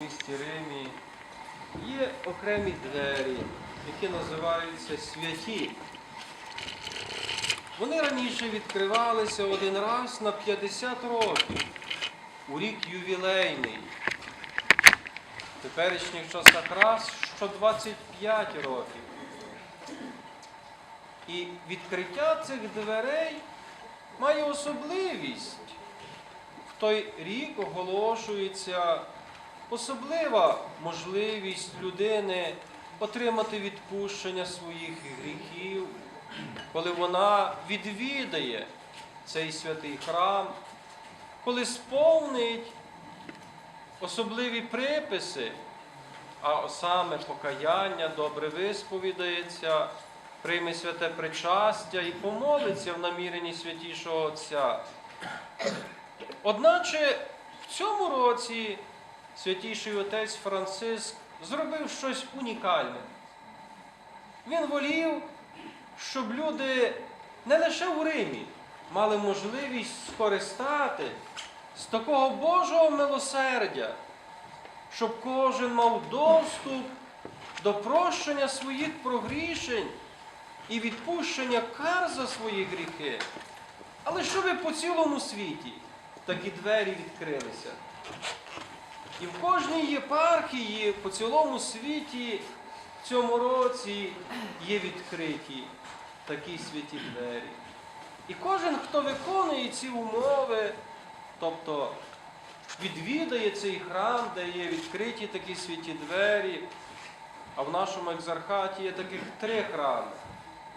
В місті Римі є окремі двері, які називаються святі. Вони раніше відкривалися один раз на 50 років, у рік ювілейний. В теперішніх часах раз що 25 років. І відкриття цих дверей має особливість. В той рік оголошується особлива можливість людини отримати відпущення своїх гріхів, коли вона відвідає цей святий храм, коли сповнить особливі приписи, а саме покаяння, добре висповідається, прийме святе причастя і помолиться в наміренні святішого Отця. Одначе в цьому році святіший отець Франциск зробив щось унікальне. Він волів, щоб люди не лише в Римі мали можливість скористати з такого Божого милосердя, щоб кожен мав доступ до прощення своїх прогрішень і відпущення кар за свої гріхи. Але щоб по цілому світі такі двері відкрилися. І в кожній єпархії по цілому світі в цьому році є відкриті такі святі двері. І кожен, хто виконує ці умови, тобто відвідає цей храм, де є відкриті такі святі двері, а в нашому екзархаті є таких три храми.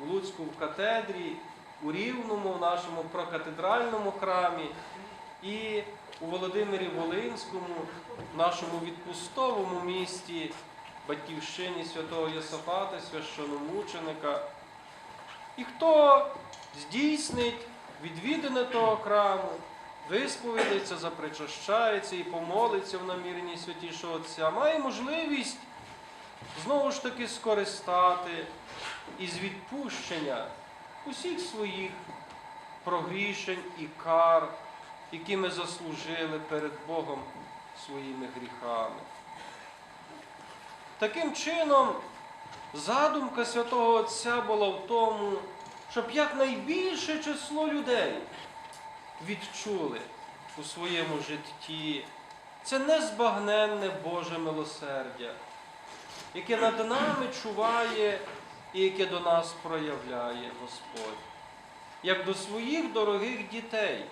У Луцьку в катедрі, у Рівному, в нашому прокатедральному храмі і у Володимирі Волинському, нашому відпустовому місті, батьківщині святого Йосафата, священомученика. І хто здійснить відвідане того храму, висповідається, запричащається і помолиться в наміренні святішого Отця, має можливість знову ж таки скористати із відпущення усіх своїх прогрішень і кар, які ми заслужили перед Богом своїми гріхами. Таким чином, задумка святого Отця була в тому, щоб якнайбільше число людей відчули у своєму житті це незбагненне Боже милосердя, яке над нами чуває і яке до нас проявляє Господь, як до своїх дорогих дітей.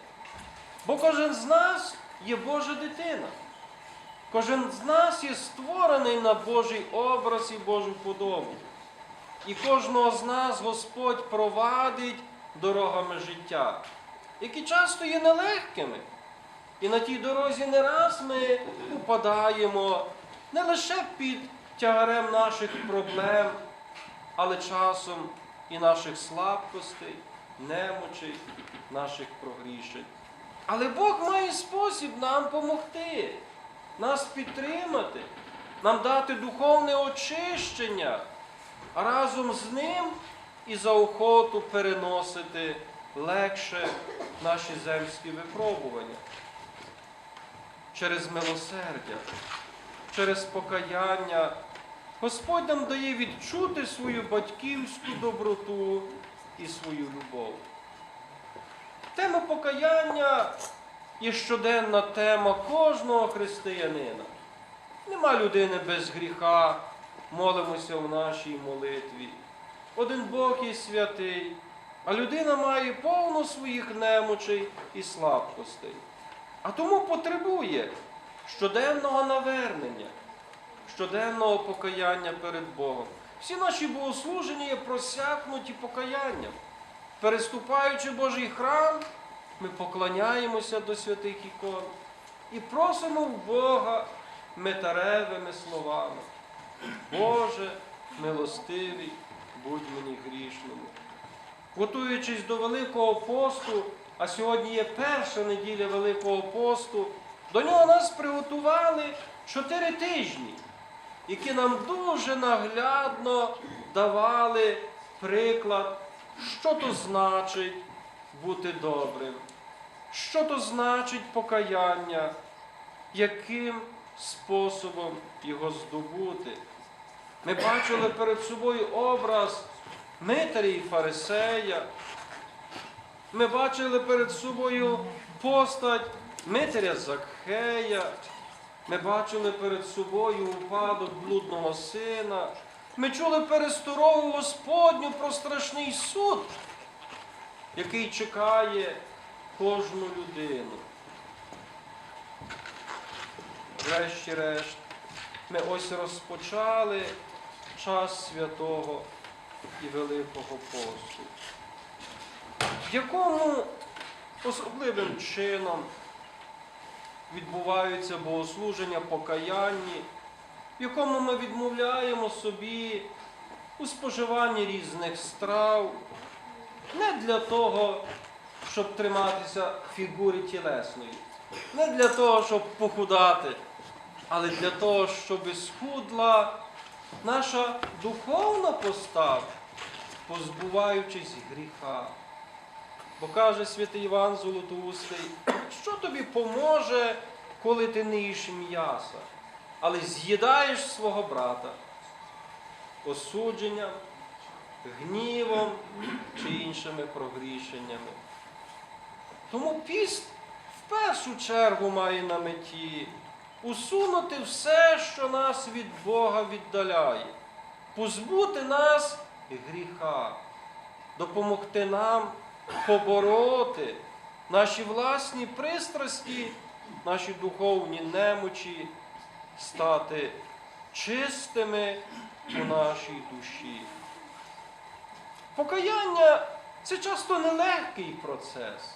Бо кожен з нас є Божа дитина. Кожен з нас є створений на Божий образ і Божу подобу. І кожного з нас Господь провадить дорогами життя, які часто є нелегкими. І на тій дорозі не раз ми упадаємо не лише під тягарем наших проблем, але часом і наших слабкостей, немочей, наших прогрішень. Але Бог має спосіб нам допомогти, нас підтримати, нам дати духовне очищення, а разом з ним і за охоту переносити легше наші земські випробування. Через милосердя, через покаяння Господь нам дає відчути свою батьківську доброту і свою любов. Тема покаяння є щоденна тема кожного християнина. Нема людини без гріха, молимося в нашій молитві. Один Бог є святий, а людина має повно своїх немочей і слабкостей. А тому потребує щоденного навернення, щоденного покаяння перед Богом. Всі наші богослуження є просякнуті покаянням. Переступаючи Божий храм, ми поклоняємося до святих ікон і просимо в Бога метаревими словами. Боже, милостивий, будь мені грішному. Готуючись до Великого посту, а сьогодні є перша неділя Великого посту, до нього нас приготували чотири тижні, які нам дуже наглядно давали приклад, що то значить бути добрим, що то значить покаяння, яким способом його здобути. Ми бачили перед собою образ Митаря і Фарисея. Ми бачили перед собою постать Митаря Закхея. Ми бачили перед собою упадок блудного сина. Ми чули пересторогу Господню про страшний суд, який чекає кожну людину. Врешті-решт, ми ось розпочали час святого і Великого посту, в якому особливим чином відбуваються богослуження покаянні, в якому ми відмовляємо собі у споживанні різних страв, не для того, щоб триматися фігури тілесної, не для того, щоб похудати, але для того, щоб схудла наша духовна постава, позбуваючись гріха. Бо каже святий Іван Золотоустий, що тобі поможе, коли ти не їш м'яса, але з'їдаєш свого брата осудженням, гнівом чи іншими прогрішеннями. Тому піст в першу чергу має на меті усунути все, що нас від Бога віддаляє, позбути нас гріха, допомогти нам побороти наші власні пристрасті, наші духовні немочі, стати чистими у нашій душі. Покаяння це часто нелегкий процес.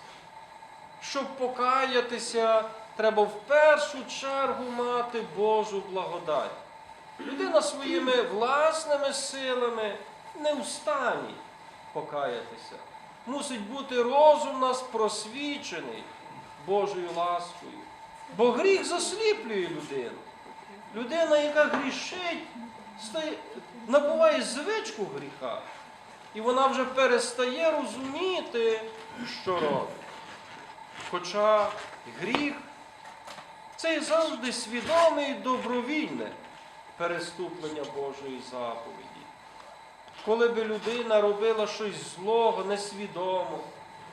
Щоб покаятися, треба в першу чергу мати Божу благодать. Людина своїми власними силами не в стані покаятися. Мусить бути розум нас просвічений Божою ласкою. Бо гріх засліплює людину. Людина, яка грішить, набуває звичку гріха. І вона вже перестає розуміти, що робить. Хоча гріх це завжди свідоме і добровільне переступлення Божої заповіді. Коли би людина робила щось злого, несвідомо,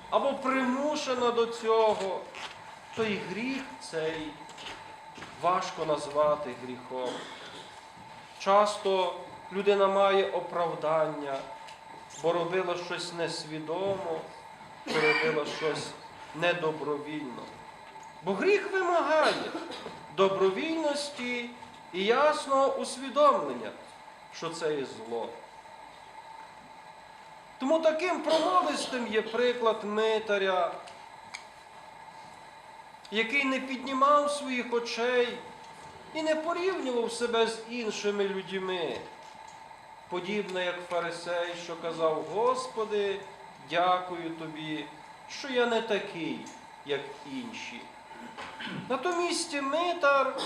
або примушена до цього, то і гріх цей важко назвати гріхом. Часто людина має оправдання, бо робила щось несвідомо, бо робила щось недобровільно. Бо гріх вимагає добровільності і ясного усвідомлення, що це є зло. Тому таким промовистим є приклад Митаря, який не піднімав своїх очей і не порівнював себе з іншими людьми, подібно як фарисей, що казав, Господи, дякую тобі, що я не такий, як інші. Натомість Митар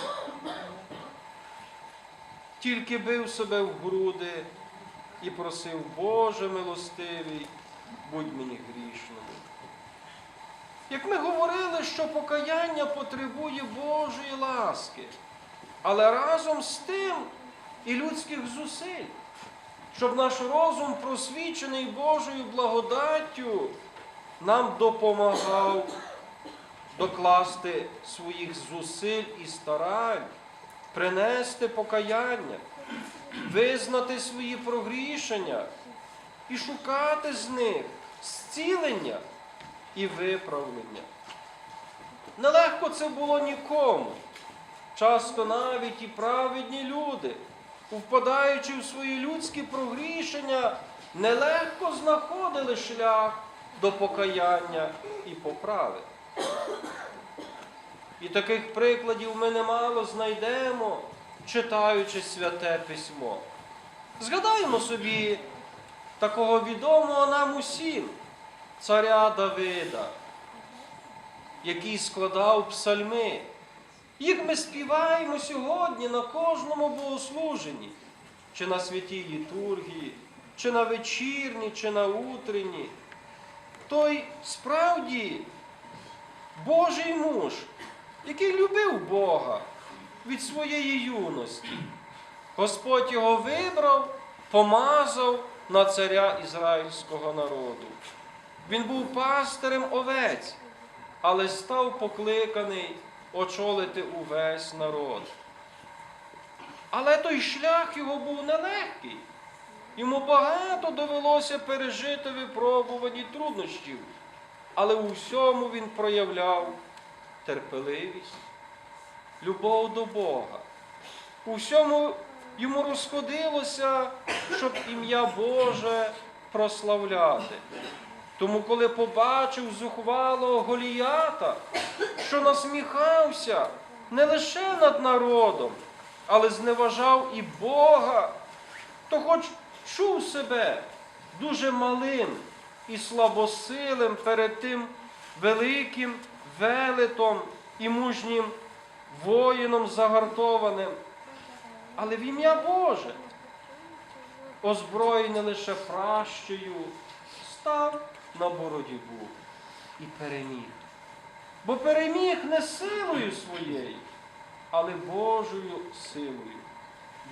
тільки бив себе в груди і просив, Боже милостивий, будь мені грішним. Як ми говорили, що покаяння потребує Божої ласки, але разом з тим і людських зусиль, щоб наш розум, просвічений Божою благодаттю, нам допомагав докласти своїх зусиль і старань, принести покаяння, визнати свої прогрішення і шукати з них зцілення і виправлення. Нелегко це було нікому. Часто навіть і праведні люди, впадаючи в свої людські прогрішення, нелегко знаходили шлях до покаяння і поправи. І таких прикладів ми немало знайдемо, читаючи святе письмо. Згадаємо собі такого відомого нам усім царя Давида, який складав псальми. Їх ми співаємо сьогодні на кожному богослуженні, чи на святій літургії, чи на вечірні, чи на утренні. Той справді Божий муж, який любив Бога, від своєї юності. Господь його вибрав, помазав на царя ізраїльського народу. Він був пастирем овець, але став покликаний очолити увесь народ. Але той шлях його був нелегкий. Йому багато довелося пережити випробувані труднощів, але у всьому він проявляв терпеливість, любов до Бога. У всьому йому розходилося, щоб ім'я Боже прославляти. Тому, коли побачив зухвалого Голіята, що насміхався не лише над народом, але зневажав і Бога, то хоч чув себе дуже малим і слабосилим перед тим великим велетом і мужнім воїном загартованим, але в ім'я Боже, озброєний лише пращею, став на боротьбу і переміг. Бо переміг не силою своєю, але Божою силою,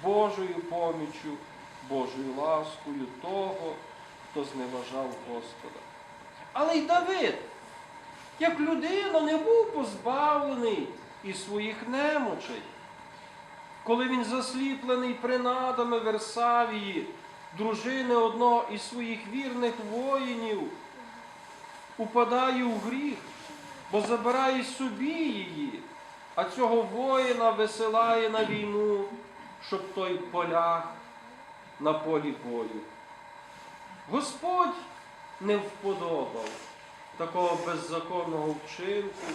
Божою поміччю, Божою ласкою того, хто зневажав Господа. Але й Давид, як людина, не був позбавлений і своїх немочей. Коли він засліплений принадами Версавії, дружини одного із своїх вірних воїнів, упадає у гріх, бо забирає собі її, а цього воїна висилає на війну, щоб той поляг на полі бою. Господь не вподобав такого беззаконного вчинку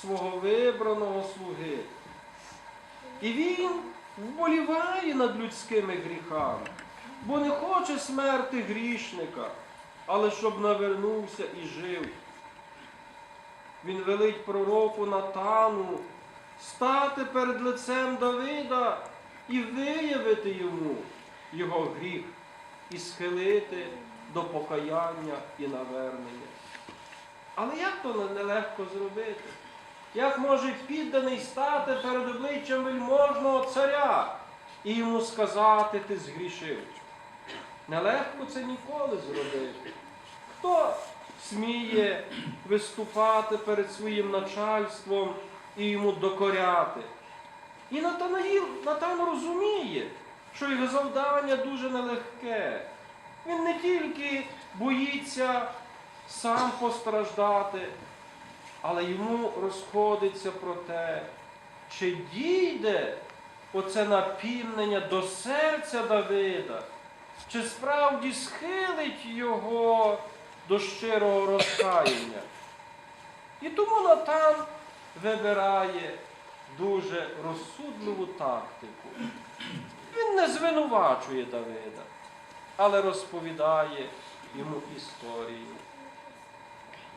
свого вибраного слуги. І він вболіває над людськими гріхами, бо не хоче смерти грішника, але щоб навернувся і жив. Він велить пророку Натану стати перед лицем Давида і виявити йому його гріх, і схилити до покаяння і навернення. Але як то нелегко зробити? Як може підданий стати перед обличчям вельможного царя і йому сказати, ти згрішив? Нелегко це ніколи зробити. Хто сміє виступати перед своїм начальством і йому докоряти? І Натанаїл, Натан розуміє, що його завдання дуже нелегке. Він не тільки боїться сам постраждати, але йому розходиться про те, чи дійде оце напівнення до серця Давида, чи справді схилить його до щирого розкаяння. І тому Натан вибирає дуже розсудливу тактику. Він не звинувачує Давида, але розповідає йому історію.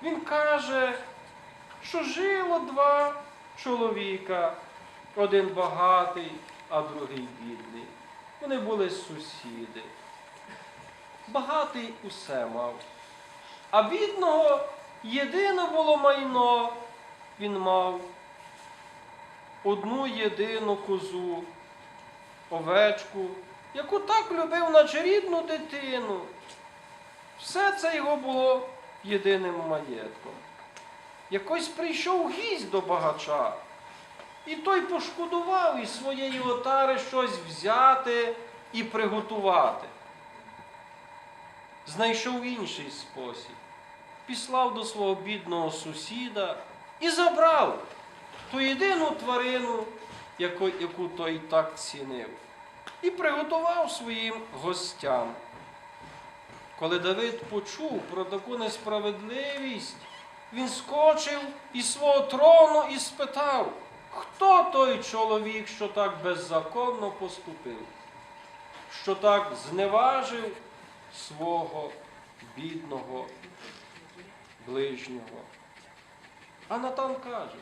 Він каже, що жило два чоловіка, один багатий, а другий бідний. Вони були сусіди. Багатий усе мав. А бідного єдине було майно, він мав одну єдину козу, овечку, яку так любив, наче рідну дитину. Все це його було єдиним маєтком. Якось прийшов гість до багача, і той пошкодував із своєї отари щось взяти і приготувати. Знайшов інший спосіб, післав до свого бідного сусіда і забрав ту єдину тварину, яку, той так цінив, і приготував своїм гостям. Коли Давид почув про таку несправедливість, він скочив із свого трону і спитав, хто той чоловік, що так беззаконно поступив, що так зневажив свого бідного ближнього. А Натан каже,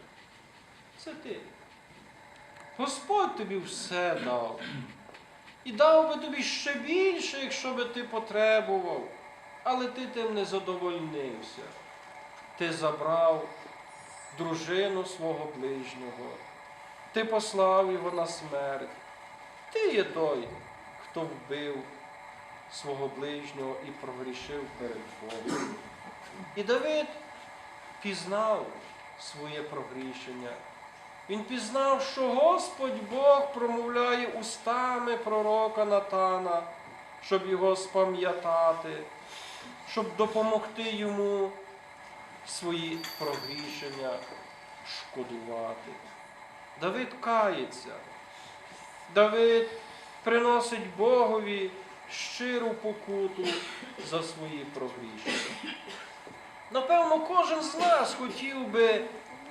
це ти. Господь тобі все дав. І дав би тобі ще більше, якщо би ти потребував, але ти тим не задовольнився. Ти забрав дружину свого ближнього. ти послав його на смерть. Ти є той, хто вбив свого ближнього і прогрішив перед Богом. І Давид пізнав своє прогрішення. Він пізнав, що Господь Бог промовляє устами пророка Натана, щоб його спам'ятати, щоб допомогти йому свої прогрішення шкодувати. Давид кається. Давид приносить Богові щиру покуту за свої прогрішення. Напевно, кожен з нас хотів би,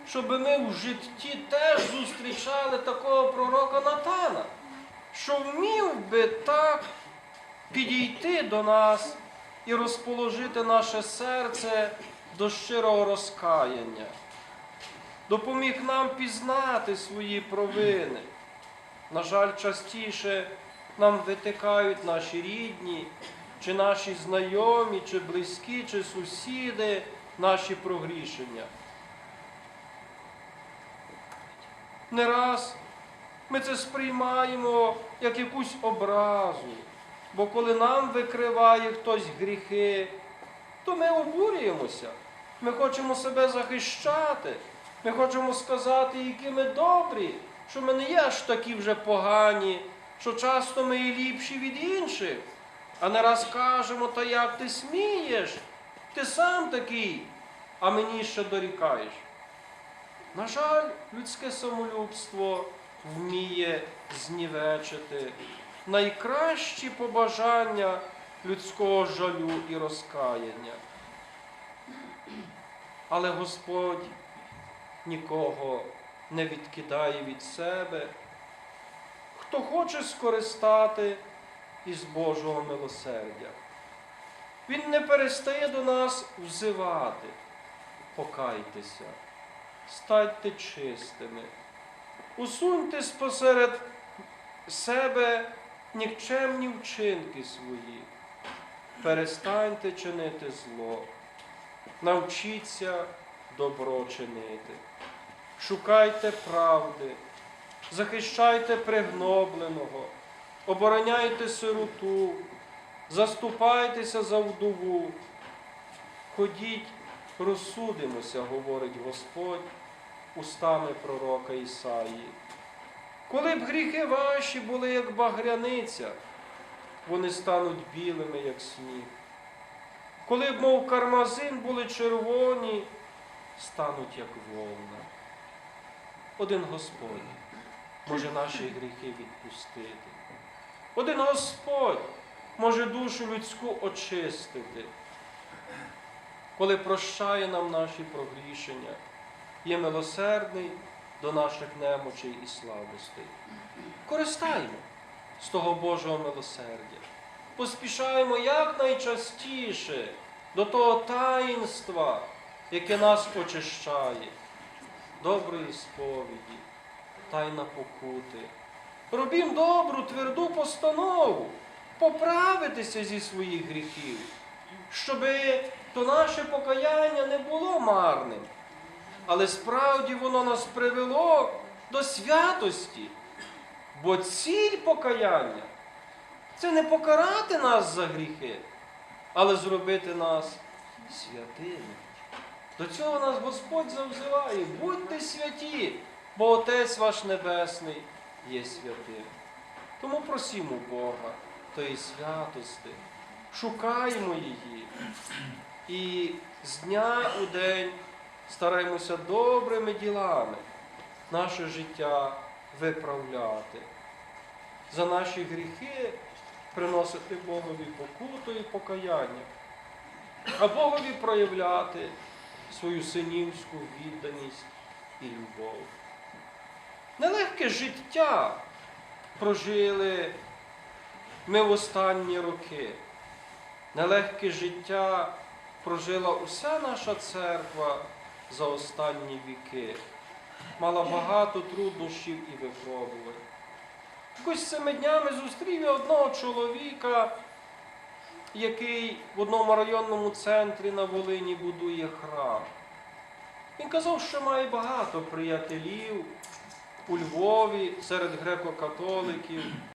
щоб ми в житті теж зустрічали такого пророка Натана, що вмів би так підійти до нас і розположити наше серце до щирого розкаяння, допоміг нам пізнати свої провини. На жаль, частіше нам витикають наші рідні, чи наші знайомі, чи близькі, чи сусіди наші прогрішення. Не раз ми це сприймаємо як якусь образу, бо коли нам викриває хтось гріхи, то ми обурюємося. Ми хочемо себе захищати, ми хочемо сказати, які ми добрі, що ми не є аж такі вже погані, що часто ми і ліпші від інших. А не раз кажемо, та як ти смієш, ти сам такий, а мені ще дорікаєш. На жаль, людське самолюбство вміє знівечити найкращі побажання людського жалю і розкаяння. Але Господь нікого не відкидає від себе. Хто хоче скористати із Божого милосердя. Він не перестає до нас взивати. Покайтеся, стайте чистими, усуньте спосеред себе нікчемні вчинки свої, перестаньте чинити зло, навчіться добро чинити, шукайте правди, захищайте пригнобленого, обороняйте сироту, заступайтеся за вдову. Ходіть, розсудимося, говорить Господь устами пророка Ісаї. Коли б гріхи ваші були, як багряниця, вони стануть білими, як сніг. Коли б, мов кармазин, були червоні, стануть, як волна. Один Господь може наші гріхи відпустити. Один Господь може душу людську очистити, коли прощає нам наші прогрішення, є милосердний до наших немочей і слабостей. Користаємо з того Божого милосердя. Поспішаємо якнайчастіше до того таїнства, яке нас очищає, доброї сповіді, тайна покути. Робім добру, тверду постанову, поправитися зі своїх гріхів, щоби то наше покаяння не було марним, але справді воно нас привело до святості. Бо ціль покаяння це не покарати нас за гріхи, але зробити нас святими. До цього нас Господь завзиває. Будьте святі, бо Отець ваш Небесний є святим. Тому просімо Бога тої святости, шукаємо її. І з дня у день стараємося добрими ділами наше життя виправляти. За наші гріхи приносити Богові покуту і покаяння, а Богові проявляти свою синівську відданість і любов. Нелегке життя прожили ми в останні роки. Нелегке життя прожила уся наша церква за останні віки. Мала багато труднощів і випробувань. Якось цими днями зустрів я одного чоловіка, який в одному районному центрі на Волині будує храм. Він казав, що має багато приятелів, у Львові серед греко-католиків,